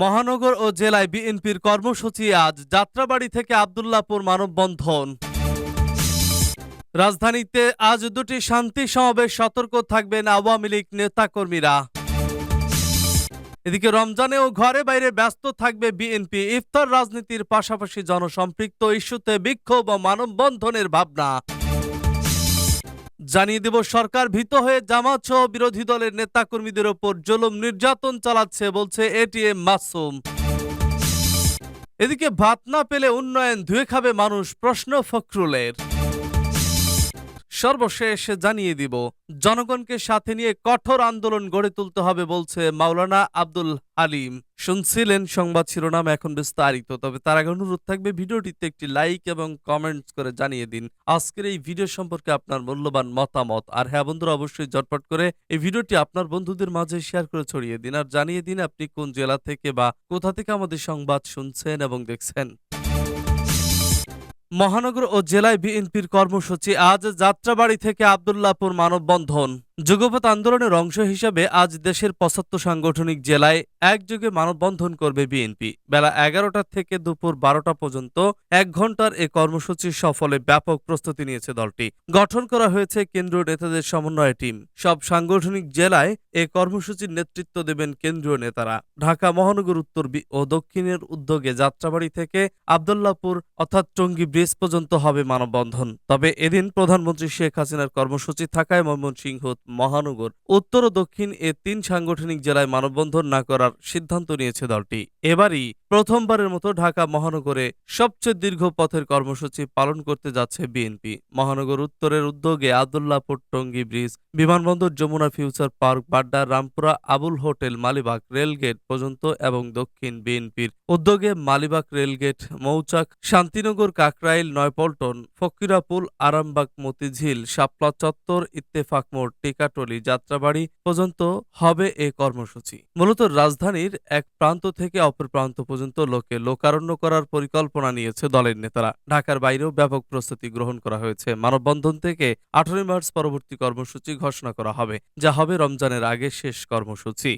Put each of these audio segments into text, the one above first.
মহানগর ও জেলায় বিএনপির কর্মসূচি আজ। যাত্রাবাড়ি থেকে আবদুল্লাপুর মানববন্ধন। রাজধানীতে আজ দুটি শান্তি সমাবেশ সতর্ক থাকবেন আওয়ামী লীগ নেতাকর্মীরা। এদিকে রমজানেও ঘরে বাইরে ব্যস্ত থাকবে বিএনপি। ইফতার রাজনীতির পাশাপাশি জনসম্পৃক্ত ইস্যুতে বিক্ষোভ ও মানববন্ধনের ভাবনা। জানিয়ে দেব, সরকার ভীত হয়ে জামাত সহ বিরোধী দলের নেতাকর্মীদের ওপর জলম নির্যাতন চালাচ্ছে, বলছে এটিএম মাসুম। এদিকে ভাত না পেলে উন্নয়ন, ধুয়ে খাবে মানুষ, প্রশ্ন ফখরুলের। সর্বশেষ জানিয়ে দিব, জনগণকে সাথে নিয়ে কঠোর আন্দোলন গড়ে তুলতে হবে বলছে মাওলানা আব্দুল হালিম। শুনছিলেন সংবাদ শিরোনাম এখন বিস্তারিত, তবে তার আগে অনুরোধ থাকবে ভিডিওটিতে একটি লাইক এবং কমেন্টস করে জানিয়ে দিন। আজকের এই ভিডিও সম্পর্কে আপনার মূল্যবান মতামত। আর হ্যাঁ বন্ধুরা, অবশ্যই জটপট করে এই ভিডিওটি আপনার বন্ধুদের মাঝে শেয়ার করে ছড়িয়ে দিন। আর জানিয়ে দিন আপনি কোন জেলা থেকে বা কোথা থেকে আমাদের সংবাদ শুনছেন এবং দেখছেন। মহানগর ও জেলায় বিএনপির কর্মসূচি আজ যাত্রাবাড়ি থেকে আবদুল্লাপুর মানববন্ধন। যুগপৎ আন্দোলনের অংশ হিসাবে আজ দেশের পঁচাত্তর সাংগঠনিক জেলায় একযোগে মানববন্ধন করবে বিএনপি। বেলা এগারোটা থেকে দুপুর বারোটা পর্যন্ত এক ঘণ্টার এ কর্মসূচির সফলে ব্যাপক প্রস্তুতি নিয়েছে দলটি। গঠন করা হয়েছে কেন্দ্রীয় নেতাদের সমন্বয় টিম। সব সাংগঠনিক জেলায় এ কর্মসূচির নেতৃত্ব দেবেন কেন্দ্রীয় নেতারা। ঢাকা, মহানগর উত্তর ও দক্ষিণের উদ্যোগে যাত্রাবাড়ি থেকে আবদুল্লাপুর অর্থাৎ টঙ্গী ব্রিজ পর্যন্ত হবে মানববন্ধন। তবে এদিন প্রধানমন্ত্রী শেখ হাসিনার কর্মসূচি থাকায় ময়মনসিংহ, মহানগর, উত্তর ও দক্ষিণ এ তিন সাংগঠনিক জেলায় মানববন্ধন না করার সিদ্ধান্ত নিয়েছে দলটি। এবারই প্রথমবারের মতো ঢাকা মহানগরে সবচেয়ে দীর্ঘ পথের কর্মসূচি পালন করতে যাচ্ছে বিএনপি। মহানগর উত্তরের উদ্যোগে আবদুল্লাপুর টঙ্গী ব্রিজ, বিমানবন্দর, Jamuna future park, Badda, Rampura, Abul hotel, Malibag rail gate পর্যন্ত এবং দক্ষিণ বিএনপির উদ্যোগে মালিবাগ রেলগেট, মৌচাক, শান্তিনগর, কাকরাইল, নয়পল্টন, ফকিরাপুল, আরামবাগ, মতিঝিল, শাপলা চত্বর, ইত্তেফাক মোড়, টিকাটলি, যাত্রাবাড়ি পর্যন্ত হবে এ কর্মসূচি। মূলত রাজধানীর এক প্রান্ত থেকে অপর প্রান্ত পর্যন্ত লোকে লোকারণ্য করার পরিকল্পনা নিয়েছে দলের নেতারা। ঢাকার বাইরেও ব্যাপক প্রস্তুতি গ্রহণ করা হয়েছে। মানববন্ধন থেকে আঠারোই মার্চ পরবর্তী কর্মসূচি ঘোষণা করা হবে। যা হবে রমজানের আগে শেষ কর্মসূচি।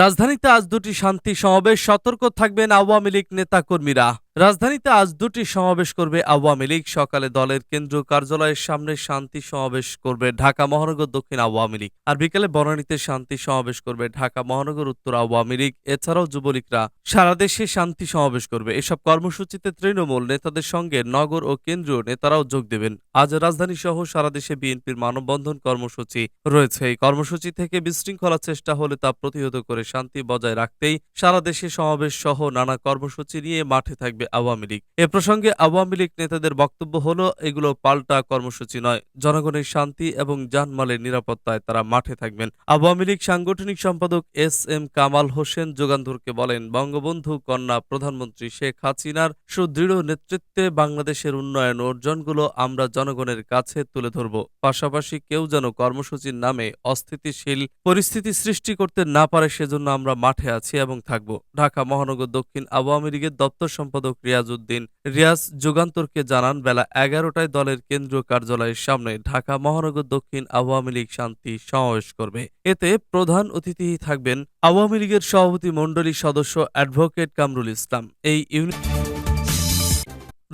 রাজধানীতে আজ দুটি শান্তি সমাবেশ। সতর্ক থাকবেন আওয়ামী লীগ নেতাকর্মীরা। রাজধানীতে আজ দুটি সমাবেশ করবে আওয়ামী লীগ। সকালে দলের কেন্দ্রীয় কার্যালয়ের সামনে শান্তি সমাবেশ করবে ঢাকা মহানগর, দক্ষিণ আওয়ামী লীগ। আর বিকেলে বনানীতে শান্তি সমাবেশ করবে ঢাকা মহানগর, উত্তর আওয়ামী লীগ। এছাড়াও যুবলীগরা সারা দেশে শান্তি সমাবেশ করবে। এসব কর্মসূচিতে তৃণমূল নেতাদের সঙ্গে নগর ও কেন্দ্রীয় নেতারাও যোগ দেবেন। আজ রাজধানী সহ সারা দেশে বিএনপির মানববন্ধন কর্মসূচি রয়েছে। এই কর্মসূচি থেকে বিশৃঙ্খলা চেষ্টা হলে তা প্রতিহত করে শান্তি বজায় রাখতেই সারা দেশে সমাবেশ সহ নানা কর্মসূচি নিয়ে মাঠে থাকবে আওয়ামী লীগ। এ প্রসঙ্গে আওয়ামী লীগ নেতাদের বক্তব্য হলো, এগুলো পাল্টা কর্মসূচি নয়, জনগণের শান্তি এবং জানমালের নিরাপত্তায় তারা মাঠে থাকবেন। আওয়ামী লীগ সাংগঠনিক সম্পাদক এস এম কামাল হোসেন যোগান্ধরকে বলেন, বঙ্গবন্ধু কন্যা প্রধানমন্ত্রী শেখ হাসিনার সুদৃঢ় নেতৃত্বে বাংলাদেশের উন্নয়ন অর্জনগুলো আমরা জনগণের কাছে তুলে ধরব। পাশাপাশি কেউ যেন কর্মসূচির নামে অস্থিতিশীল পরিস্থিতি সৃষ্টি করতে না পারে, সেজন্য আমরা মাঠে আছি এবং থাকব। ঢাকা মহানগর দক্ষিণ আওয়ামী লীগের দপ্তর সম্পাদক রিয়াজ উদ্দিন রিয়াজ যুগান্তরকে জানান, বেলা এগারোটায় দলের কেন্দ্রীয় কার্যালয়ের সামনে ঢাকা মহানগর দক্ষিণ আওয়ামী লীগ শান্তি সমাবেশ করবে। এতে প্রধান অতিথি থাকবেন আওয়ামী লীগের সভাপতি মণ্ডলী সদস্য অ্যাডভোকেট কামরুল ইসলাম। এই ইউনি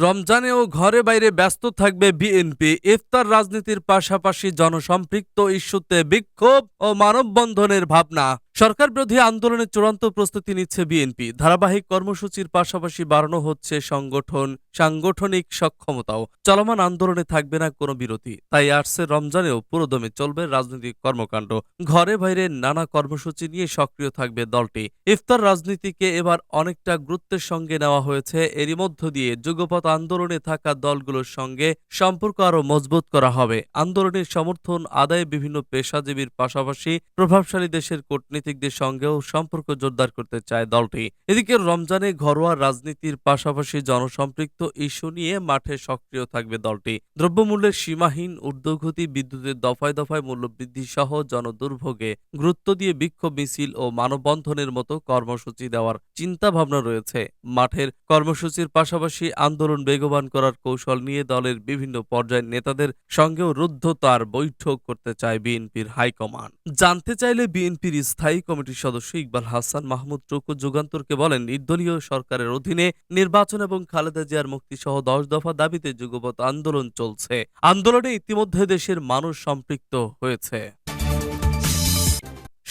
রমজানেও ঘরে বাইরে ব্যস্ত থাকবে বিএনপি। ইফতার রাজনীতির পাশাপাশি জনসম্পৃক্ত ইস্যুতে বিক্ষোভ ও মানববন্ধনের ভাবনা। সরকার বিরোধী আন্দোলনের চূড়ান্ত প্রস্তুতি নিচ্ছে বিএনপি। ধারাবাহিক কর্মসূচির পাশাপাশি বাড়ানো হচ্ছে সংগঠন, সাংগঠনিক সক্ষমতাও। চলমান আন্দোলনে থাকবে না কোনো বিরতি। তাই আসছে রমজানেও পুরোদমে চলবে রাজনৈতিক কর্মকাণ্ড। ঘরে বাইরে নানা কর্মসূচি নিয়ে সক্রিয় থাকবে দলটি। ইফতার রাজনীতিকে এবার অনেকটা গুরুত্বের সঙ্গে নেওয়া হয়েছে। এরই মধ্য দিয়ে যুগপথ আন্দোলনে থাকা দলগুলোর সঙ্গে সম্পর্ক আরও মজবুত করা হবে। আন্দোলনের সমর্থন আদায়ে বিভিন্ন পেশাজীবীর পাশাপাশি প্রভাবশালী দেশের কূটনীতিকদের সঙ্গেও সম্পর্ক জোরদার করতে চায় দলটি। এদিকে রমজানে ঘরোয়া রাজনীতির পাশাপাশি জনসম্পৃক্ত ইস্যু নিয়ে মাঠে সক্রিয় থাকবে দলটি। দ্রব্যমূল্যের সীমাহীন ঊর্ধ্বগতি, বিদ্যুতের দফায় দফায় মূল্যবৃদ্ধি সহ জনদুর্ভোগে গুরুত্ব দিয়ে বিক্ষোভ মিছিল ও মানববন্ধনের মতো কর্মসূচি দেওয়ার চিন্তা ভাবনা রয়েছে। মাঠের কর্মসূচির পাশাপাশি আন্দোলন বেগবান করার কৌশল নিয়ে দলের বিভিন্ন পর্যায়ের নেতাদের সঙ্গেও রুদ্ধতার বৈঠক করতে চায় বিএনপির হাইকমান্ড। জানতে চাইলে বিএনপির স্থায়ী স্থায়ী কমিটির সদস্য ইকবাল হাসান মাহমুদ টুকু যুগান্তরকে বলেন, নির্দলীয় সরকারের অধীনে নির্বাচন এবং খালেদা জিয়ার মুক্তিসহ দশ দফা দাবিতে যুগপৎ আন্দোলন চলছে। আন্দোলনে ইতিমধ্যে দেশের মানুষ সম্পৃক্ত হয়েছে।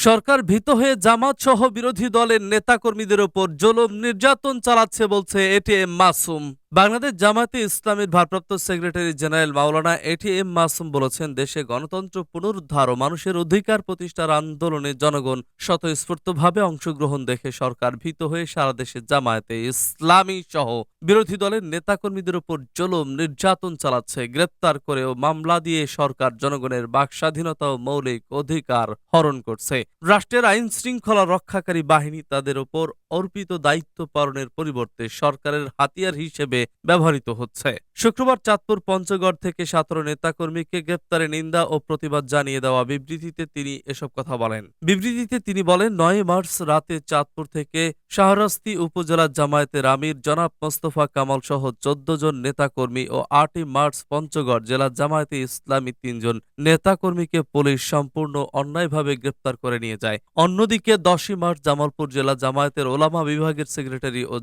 সরকার ভীত হয়ে জামাত সহ বিরোধী দলের নেতাকর্মীদের ওপর জুলুম নির্যাতন চালাচ্ছে বলছে এটিএম মাসুম। বাংলাদেশ জামাতে ইসলামের ভারপ্রাপ্ত সেক্রেটারি জেনারেল মাওলানা এটিএম মাসুম বলেছেন, দেশে গণতন্ত্র পুনরুদ্ধার ও মানুষের অধিকার প্রতিষ্ঠার আন্দোলনে জনগণ স্বতঃস্ফূর্তভাবে অংশগ্রহণ দেখে সরকার ভীত হয়ে সারা দেশে জামায়াতে ইসলামী সহ বিরোধী দলের নেতাকর্মীদের উপর জলম, নির্যাতন চালাচ্ছে, গ্রেপ্তার করে ও মামলা দিয়ে সরকার জনগণের বাক স্বাধীনতা ও মৌলিক অধিকার হরণ করছে। রাষ্ট্রের আইন শৃঙ্খলা রক্ষাকারী বাহিনী তাদের উপর অর্পিত দায়িত্ব পালনের পরিবর্তে সরকারের হাতিয়ার হিসেবে ব্যবহৃত হচ্ছে। শুক্রবার চাঁদপুর পঞ্চগড় থেকে সতেরো নেতাকর্মীকে গ্রেপ্তারে নিন্দা ও প্রতিবাদ জানিয়ে দেওয়া বিবৃতিতে তিনি এসব কথা বলেন। বিবৃতিতে তিনি বলেন, নয় মার্চ রাতে চাঁদপুর থেকে শাহরাস্তি উপজেলা জামায়াতের আমির জনাব মোস্তফা কামাল সহ চোদ্দ জন নেতাকর্মী ও আটই মার্চ পঞ্চগড় জেলা জামায়াতে ইসলামী তিনজন নেতাকর্মীকে পুলিশ সম্পূর্ণ অন্যায়ভাবে গ্রেপ্তার করে নিয়ে যায়। অন্যদিকে দশই মার্চ জামালপুর জেলা জামায়াতের ওলামা বিভাগের সেক্রেটারি ও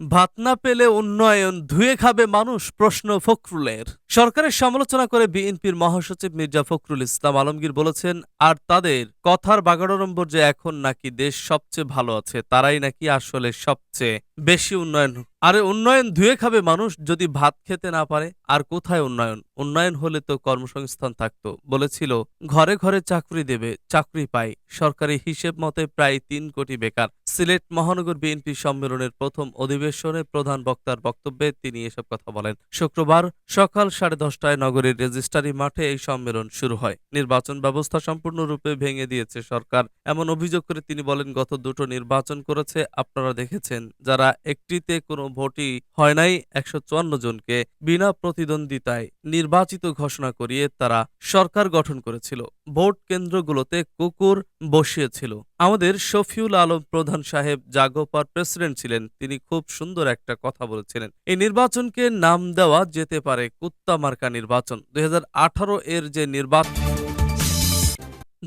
ভাত না পেলে উন্নয়ন ধুয়ে খাবে মানুষ প্রশ্ন ফখরুলের। সরকারের সমালোচনা করে বিএনপির মহাসচিব মির্জা ফখরুল ইসলাম আলমগীর বলেছেন, আর তাদের কথার বাগাড়ম্বর যে এখন নাকি দেশ সবচেয়ে ভালো আছে, তারাই নাকি আসলে সবচেয়ে বেশি উন্নয়ন আরে উন্নয়ন ধুয়ে খাবে মানুষ যদি ভাত খেতে না পারে, আর কোথায় উন্নয়ন? উন্নয়ন হলে তো কর্মসংস্থান থাকতো, বলেছিল, ঘরে ঘরে চাকরি দেবে, চাকরি পাই সরকারি হিসেব মতে প্রায় তিন কোটি বেকার। সিলেট মহানগর বিএনপি সম্মেলনের প্রথম অধিবেশনে প্রধান বক্তার বক্তব্যে তিনি এসব কথা বলেন। শুক্রবার সকাল সাড়ে দশটায় নগরীর রেজিস্ট্রারি মাঠে এই সম্মেলন শুরু হয়। নির্বাচন ব্যবস্থা সম্পূর্ণরূপে ভেঙে দিয়েছে সরকার। এমন অভিযোগ করে তিনি বলেন, গত দুটো নির্বাচন করেছে আপনারা দেখেছেন, যারা একটিতে কোনো ভোটই হয় নাই, একশো চুয়ান্ন জনকে বিনা প্রতিদ্বন্দ্বিতায় নির্বাচিত ঘোষণা করিয়ে তারা সরকার গঠন করেছিল। ভোট কেন্দ্রগুলোতে কুকুর বসিয়েছিল। আমাদের শফিউল আলম প্রধান সাহেব জাগোপার প্রেসিডেন্ট ছিলেন। তিনি খুব সুন্দর একটা কথা বলেছিলেন। এই নির্বাচনকে নাম দেওয়া যেতে পারে কুত্তা মার্কা নির্বাচন। দুই হাজার আঠারো এর যে নির্বাচন,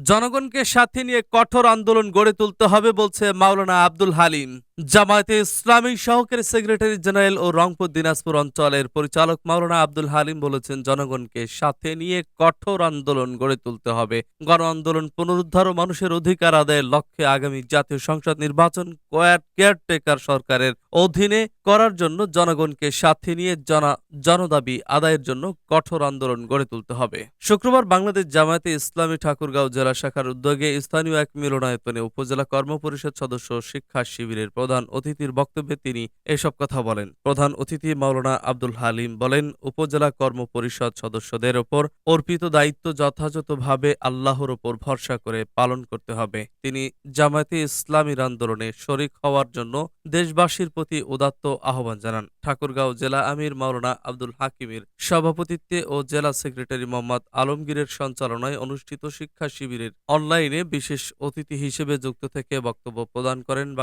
জনগণকে সাথে নিয়ে কঠোর আন্দোলন গড়ে তুলতে হবে বলছে মাওলানা আব্দুল হালিম। জামায়াতে ইসলামী সহকারী সেক্রেটারি জেনারেল ও রংপুর দিনাজপুর অঞ্চলের পরিচালক মাওলানা আব্দুল হালিম বলেছেন, জনগণকে সাথে নিয়ে কঠোর আন্দোলন গড়ে তুলতে হবে। গণ আন্দোলন পুনরুদ্ধার ও মানুষের অধিকার আদায়ের লক্ষ্যে আগামী জাতীয় সংসদ নির্বাচন কোয়ার কেয়ারটেকার সরকারের অধীনে করার জন্য জনগণকে সাথে নিয়ে জনা, জনদাবি আদায়ের জন্য কঠোর আন্দোলন গড়ে তুলতে হবে। শুক্রবার বাংলাদেশ জামায়াতে ইসলামী ঠাকুরগাঁও জেলা শাখার উদ্যোগে স্থানীয় এক মিলনায়তনে উপজেলা কর্মপরিষদ সদস্য শিক্ষা শিবিরের প্রধান অতিথির বক্তব্যে তিনি এসব কথা বলেন। প্রধান অতিথি মাওলানা আব্দুল হালিম বলেন, উপজেলা কর্মপরিষদ সদস্যদের ওপর অর্পিত দায়িত্ব যথাযথভাবে আল্লাহর ওপর ভরসা করে পালন করতে হবে। তিনি জামায়াতে ইসলামীর আন্দোলনে শরিক হওয়ার জন্য দেশবাসীর প্রতি উদাত্ত আহ্বান জানান। ঠাকুরগাঁও জেলা আমির মাওলানা আব্দুল হাকিমের সভাপতিত্বে ও জেলা সেক্রেটারি মোহাম্মদ আলমগীরের সঞ্চালনায় অনুষ্ঠিত শিক্ষা শিবিরের অনলাইনে বিশেষ অতিথি হিসেবে যুক্ত থেকে বক্তব্য প্রদান করেন